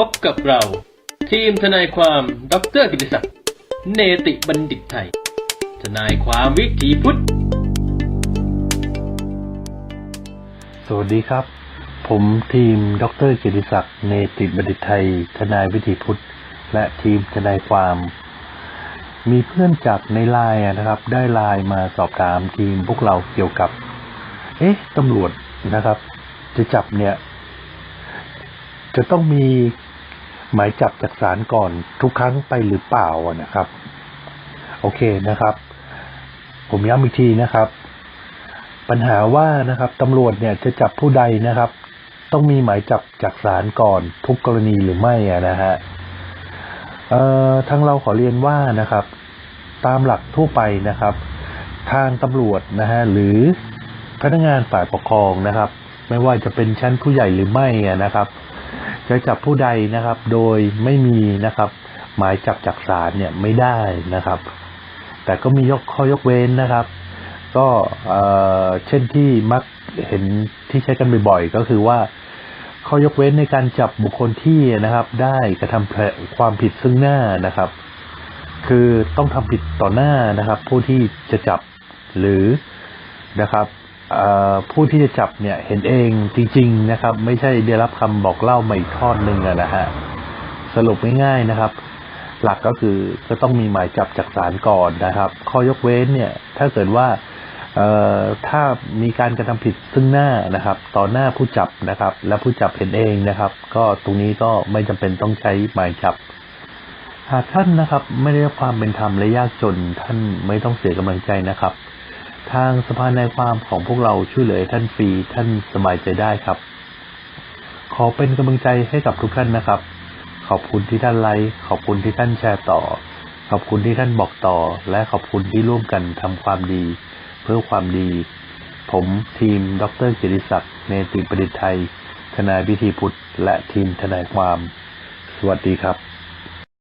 พบกับเรา ทีมทนายความดรกิติศักดิ์เนติบัณฑิตไทย ทนายความวิถีพุทธ สวัสดีครับ ผมทีมดรกียรติศักดิ์เนติบัณฑิตไทย ทนายวิถีพุทธ และทีมทนายความ มีเพื่อนจากในไลน์นะครับ ได้ไลน์มาสอบถามทีมพวกเราเกี่ยวกับ เอ๊ะตำรวจนะครับ จะจับเนี่ย จะต้องมีหมายจับจากศาลก่อนทุกครั้งไปหรือเปล่านะครับ โอเคนะครับ ผมย้ำอีกทีนะครับ ปัญหาว่านะครับตำรวจเนี่ยจะจับผู้ใดนะครับ ต้องมีหมายจับจากศาลก่อนทุกกรณีหรือไม่นะฮะเอ่อทางเราขอเรียนว่านะครับ ตามหลักทั่วไปนะครับ ทางตำรวจนะฮะหรือพนักงานฝ่ายปกครองนะครับ ไม่ว่าจะเป็นชั้นผู้ใหญ่หรือไม่นะครับ จะจับผู้ใดนะครับ โดยไม่มีนะครับ หมายจับจากศาลเนี่ยไม่ได้นะครับ แต่ก็มียกข้อยกเว้นนะครับ ก็เช่นที่มักเห็นที่ใช้กันบ่อยๆก็คือว่าข้อยกเว้นในการจับบุคคลที่นะครับ ได้กระทำความผิดซึ่งหน้านะครับ คือต้องทำผิดต่อหน้านะครับ ผู้ที่จะจับหรือนะครับ ผู้ที่จะจับเนี่ยเห็นเองจริง ๆนะครับ ไม่ใช่ได้รับคำบอกเล่ามาอีกทอดหนึ่งนะฮะสรุปง่ายๆนะครับ หลักก็คือก็ต้องมีหมายจับจากศาลก่อนนะครับ ข้อยกเว้นเนี่ย ถ้าเกิดว่าถ้ามีการกระทำผิดซึ่งหน้านะครับ ต่อหน้าผู้จับนะครับ และผู้จับเห็นเองนะครับ ก็ตรงนี้ก็ไม่จำเป็นต้องใช้หมายจับหากท่านนะครับ ไม่ได้รับความเป็นธรรมและยากจนท่านไม่ต้องเสียกำลังใจนะครับ ทางสภาในความของพวกเราช่วยเหลือท่านฟรีท่านสบายใจได้ครับ ขอเป็นกำลังใจให้กับทุกท่านนะครับ ขอบคุณที่ท่านไลค์ขอบคุณที่ท่านแชร์ต่อ ขอบคุณที่ท่านบอกต่อ และขอบคุณที่ร่วมกันทำความดี เพื่อความดี ผมทีม ดรเกียรติศักดิ์เนติประดิษฐ์ไทย ทนายพิธีพุทธ และทีมทนายความ สวัสดีครับ